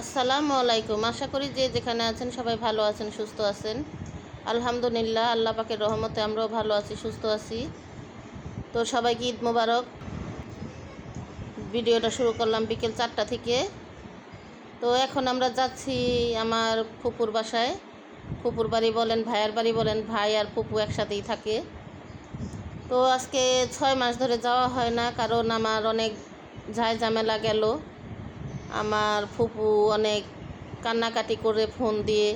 আসসালামু আলাইকুম। আশা করি যে যেখানে আছেন সবাই ভালো আছেন, সুস্থ আছেন। আলহামদুলিল্লাহ, আল্লাহ পাকের রহমতে আমরাও ভালো আছি, সুস্থ আছি। তো সবাইকে ঈদ মোবারক। ভিডিওটা শুরু করলাম বিকেল চারটা থেকে। তো এখন আমরা যাচ্ছি আমার ফুপুর বাসায়। ফুপুর বাড়ি বলেন, ভাইয়ের বাড়ি বলেন, ভাই আর ফুপু একসাথেই থাকে। তো আজকে ছয় মাস ধরে যাওয়া হয় না, কারণ আমার অনেক ঝাই ঝামেলা গেল। আমার ফুপু অনেক কান্নাকাটি করে ফোন দিয়ে,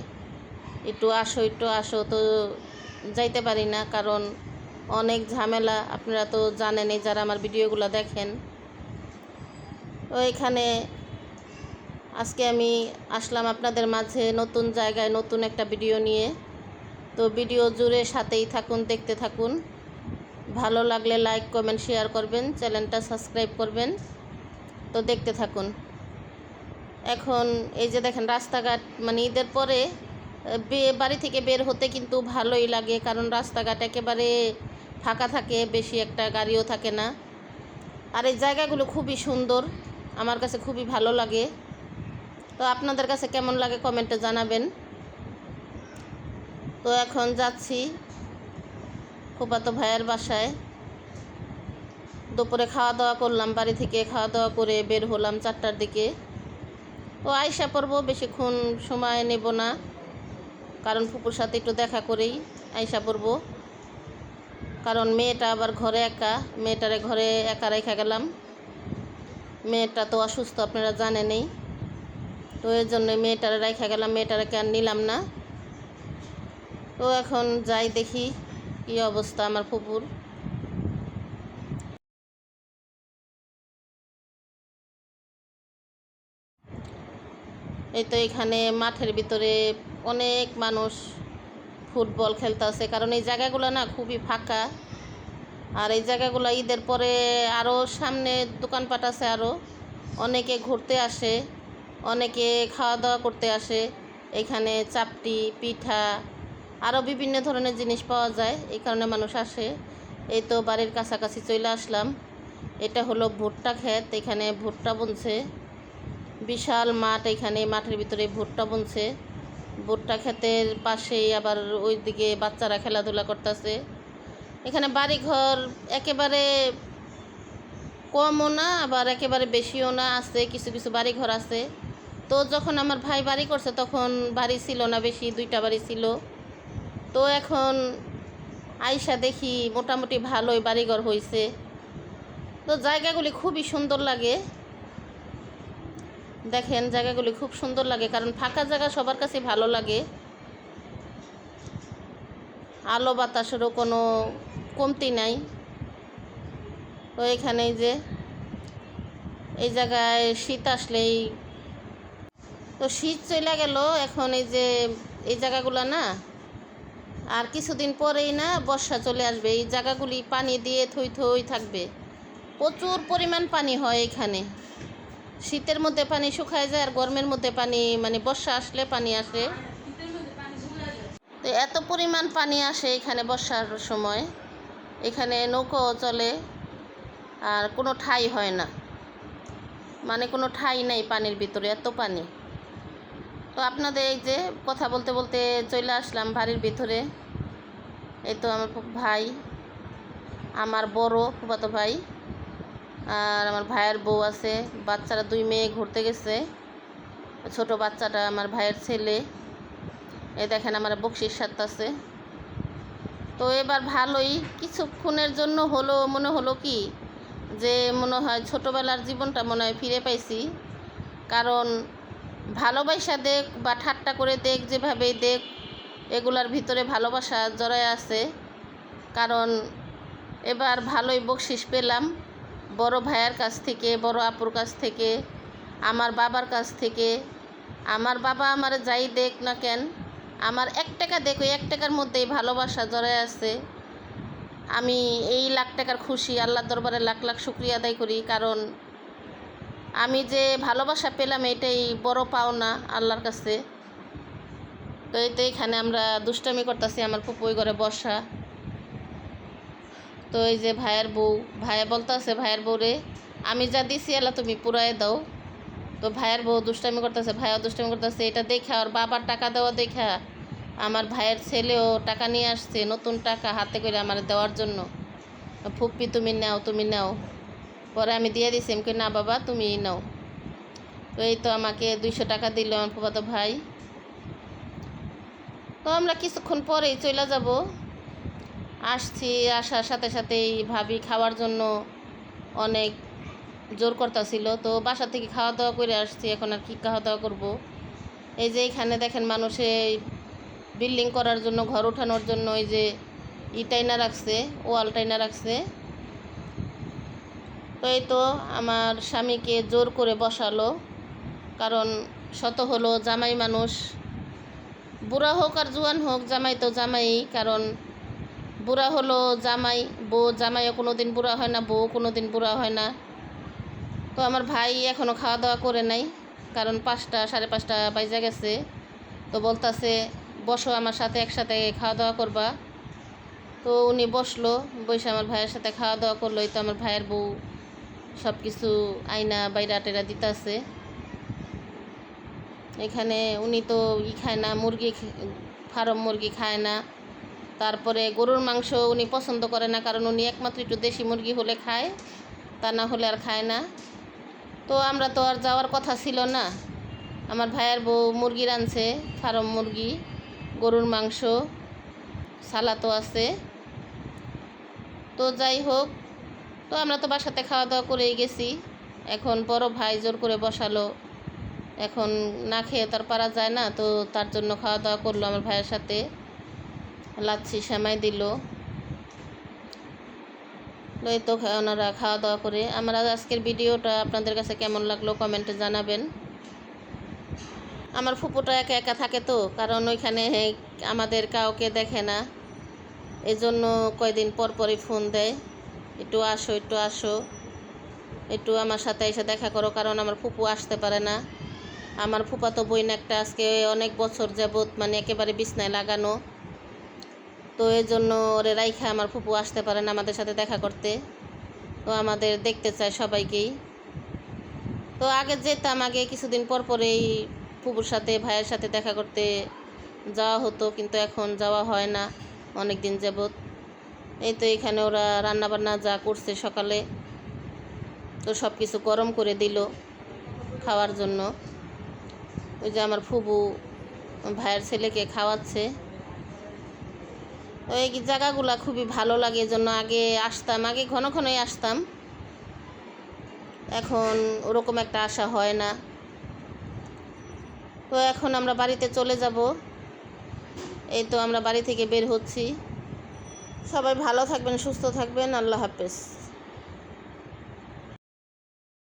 একটু আসো একটু আসো। তো যাইতে পারি না, কারণ অনেক ঝামেলা। আপনারা তো জানেনই যারা আমার ভিডিওগুলো দেখেন। তো এখানে আজকে আমি আসলাম আপনাদের মাঝে নতুন জায়গায় নতুন একটা ভিডিও নিয়ে। তো ভিডিও জুড়ে সাথেই থাকুন, দেখতে থাকুন। ভালো লাগলে লাইক, কমেন্ট, শেয়ার করবেন। চ্যানেলটা সাবস্ক্রাইব করবেন। তো দেখতে থাকুন। এখন এই যে দেখেন রাস্তাঘাট মানে ঈদের পরে বাড়ি থেকে বের হতে কিন্তু ভালোই লাগে, কারণ রাস্তাঘাট একেবারে ফাঁকা থাকে, বেশি একটা গাড়িও থাকে না। আর এই জায়গাগুলো খুবই সুন্দর, আমার কাছে খুবই ভালো লাগে। তো আপনাদের কাছে কেমন লাগে কমেন্টে জানাবেন। তো এখন যাচ্ছি ফুপাতো ভাইয়ের বাসায়। দুপুরে খাওয়া দাওয়া করলাম, বাড়ি থেকে খাওয়া দাওয়া করে বের হলাম চারটার দিকে। তো আয়সা পড়ব বেশিক্ষণ সময় নেব না, কারণ ফুপুর সাথে একটু দেখা করেই আয়সা পড়ব কারণ মেয়েটা আবার ঘরে একা, মেয়েটারে ঘরে একা রেখে গেলাম। মেয়েটা তো অসুস্থ, আপনারা জানেনই তো এর জন্য মেয়েটারে রেখে গেলাম, মেয়েটারে আর নিলাম না? তো এখন যাই দেখি, কী অবস্থা আমার ফুপুর। এই তো এখানে মাঠের ভিতরে অনেক মানুষ ফুটবল খেলতেছে, কারণ এই জায়গাগুলো না খুবই ফাঁকা। আর এই জায়গাগুলো ঈদের পরে আরও সামনে দোকানপাট আছে আরও অনেকে ঘুরতে আসে, অনেকে খাওয়া দাওয়া করতে আসে। এখানে চাপটি, পিঠা আরও বিভিন্ন ধরনের জিনিস পাওয়া যায়, এই কারণে মানুষ আসে। এই তো বাড়ির কাছাকাছি চলে আসলাম। এটা হলো ভুট্টা ক্ষেত, এখানে ভুট্টা বুনছে। বিশাল মাঠ এখানে, মাঠের ভিতরে ভুট্টা বুনছে। ভুট্টা ক্ষেতের পাশেই আবার ওইদিকে বাচ্চারা খেলাধুলা করতেছে। এখানে বাড়িঘর একেবারে কমও না, আবার একেবারে বেশিও না, আছে, কিছু কিছু বাড়িঘর আছে। তো যখন আমার ভাই বাড়ি করছে তখন বাড়ি ছিল না বেশি, দুইটা বাড়ি ছিল। তো এখন আইসা দেখি মোটামুটি ভালোই বাড়িঘর হয়েছে তো জায়গাগুলি খুবই সুন্দর লাগে। দেখেন জায়গাগুলি খুব সুন্দর লাগে, কারণ ফাঁকা জায়গা সবার কাছে ভালো লাগে। আলো বাতাসেরও কোনো কমতি নাই। তো এখানে যে, এই জায়গায় শীত আসলেই, তো শীত চলে গেল, এখন এই যে, এই জায়গাগুলো না, আর কিছুদিন পরেই না বর্ষা চলে আসবে। এই জায়গাগুলি পানি দিয়ে থই থই থাকবে। প্রচুর পরিমাণ পানি হয় এখানে। শীতের মধ্যে পানি শুকায় যায় আর গরমের মধ্যে পানি মানে বর্ষা আসলে পানি আসে। তো এত পরিমাণ পানি আসে এখানে বর্ষার সময়। এখানে নৌকাও চলে আর কোনো ঠাই হয় না। মানে কোনো ঠাই নাই পানির ভিতরে, এত পানি। তো আপনাদের এই যে কথা বলতে বলতে চলে আসলাম বাড়ির ভিতরে। এই তো আমার ভাই, আমার বড় ফুফাতো ভাই। আর আমার ভাইয়ের বউ আছে, বাচ্চারা দুই মেয়ে ঘুরতে গেছে। ছোট বাচ্চাটা আমার ভাইয়ের ছেলে। এ দেখেন আমার বকশির সাথে আছে। তো এবার ভালোই, কিছুক্ষণের জন্য হলো, মনে হলো কি, যে মনে হয় ছোটোবেলার জীবনটা মনে হয় ফিরে পাইছি। কারণ ভালোবাসা দেখ বা ঠাট্টা করে দেখ, যেভাবেই দেখ, এগুলার ভিতরে ভালোবাসা জড়ায় আছে। কারণ এবার ভালোই বকশিস পেলাম। বড় ভাইয়ের কাছ থেকে, বড় আপুর কাছ থেকে, আমার বাবার কাছ থেকে। আমার বাবা আমার যাই দেখ না কেন, আমার এক টাকা দেখ এক টাকার মধ্যেই ভালোবাসা জড়ায় আছে। আমি এই লাখ টাকার খুশি আল্লাহর দরবারে লাখ লাখ শুক্রিয়া আদায় করি, কারণ আমি যে ভালোবাসা পেলাম এটাই বড় পাওনা আল্লাহর কাছে। তো এই তো এখানে আমরা দুষ্টামি করতেছি, আমার ফুপুই ঘরে বসা। তো এই যে ভাইয়ের বউ, ভাইয়া বলতে আছে ভাইয়ের বউরে, আমি যা দিছি এলা তুমি পুরাই দাও। তো ভাইয়ের বউ দুষ্টামি করতেছে ভাইও দুষ্টামি করতেছে। এটা দেখা আর বাবার টাকা দেওয়া দেখা আমার ভাইয়ের ছেলেও টাকা নিয়ে আসছে, নতুন টাকা হাতে করে আমার দেওয়ার জন্য। ফুপ্পি তুমি নাও তুমি নাও। পরে আমি দিয়ে দিছি। আমি না বাবা, তুমি নাও। তো এই তো আমাকে দুইশো টাকা দিল আমার ফুফাতো ভাই। তো আমরা কিছুক্ষণ পরেই চলে যাব। আসছি, আসার সাথে সাথেই ভাবি খাওয়ার জন্য অনেক জোর করতেছিল। তো বাসা থেকে খাওয়া দাওয়া করে আসছি, এখন আর কি খাওয়া দাওয়া করব? এই যে এখানে দেখেন মানুষে বিল্ডিং করার জন্য, ঘর ওঠানোর জন্য এই যে ইটাইনা রাখছে, ওয়াল টাইনা রাখছে। তো এই তো আমার স্বামীকে জোর করে বসালো, কারণ শত হলো জামাই মানুষ। বুড়া হোক আর জোয়ান হোক, জামাই তো জামাই, কারণ বুড়া হলো জামাই, বউ জামাইও কোনো দিন বুড়া হয় না বউ কোনো দিন বুড়া হয় না। তো আমার ভাই এখনও খাওয়া দাওয়া করে নাই, কারণ পাঁচটা, সাড়ে পাঁচটা বাজে গেছে। তো বলতাছে, বসো আমার সাথে, একসাথে খাওয়া দাওয়া করবা। তো উনি বসল, বসে আমার ভাইয়ের সাথে খাওয়া দাওয়া করল তো আমার ভাইয়ের বউ সব কিছু আয়না, বাইরা, টেরা দিতেছে। এখানে উনি তো ই খায় না, মুরগি ফার্ম মুরগি খায় না। তারপরে গরুর মাংস উনি পছন্দ করে না, কারণ উনি একমাত্র একটু দেশি মুরগি হলে খায়, তা না হলে আর খায় না। তো আমরা তো আর যাওয়ার কথা ছিল না। আমার ভাইয়ের বউ মুরগি রাঁধছে ফার্ম মুরগি, গরুর মাংস সালাতো আছে। তো যাই হোক, তো আমরা তো বাসাতে খাওয়া দাওয়া করেই গেছি। এখন বড় ভাই জোর করে বসালো। এখন না খেয়ে তার পারা যায় না, তো তার জন্য খাওয়া দাওয়া করল আমার ভাইয়ের সাথে। লাচ্ছি, সেমাই দিল। তো এই তো ওনারা খাওয়া দাওয়া করে। আমার আজকের ভিডিওটা আপনাদের কাছে কেমন লাগল কমেন্টে জানাবেন। আমার ফুপুটা একা একা থাকে তো, কারণ ওইখানে আমাদের কাউকে দেখে না। এই জন্য পর পরই ফোন দেয়, একটু আসো একটু আসো। একটু আমার সাথে এসে দেখা করো, কারণ আমার ফুপু আসতে পারে না। আমার ফুপা ফুপাতো বইন একটা আজকে অনেক বছর যাবৎ মানে একেবারে বিছনায় লাগানো। তো এই জন্য ওরে রাইখা আমার ফুপু আসতে পারে না আমাদের সাথে দেখা করতে। তো আমাদের দেখতে চায় সবাইকেই। তো আগে যেতাম, আগে কিছুদিন পর পরেই ফুপুর সাথে, ভাইয়ের সাথে দেখা করতে যাওয়া হতো, কিন্তু এখন যাওয়া হয় না অনেক দিন যাবৎ। এই তো এখানে ওরা রান্না বান্না যা করছে সকালে, তো সব কিছু গরম করে দিল খাওয়ার জন্য। ওই যে আমার ফুবু ভাইয়ের ছেলেকে খাওয়াচ্ছে। তো এই জায়গাগুলো খুবই ভালো লাগে জন্য আগে আসতাম, আগে ঘন ঘনই আসতাম। এখন ওরকম একটা আশা হয় না। তো এখন আমরা বাড়িতে চলে যাব। এই তো আমরা বাড়ি থেকে বের হচ্ছি। সবাই ভালো থাকবেন, সুস্থ থাকবেন, আল্লাহ হাফেজ।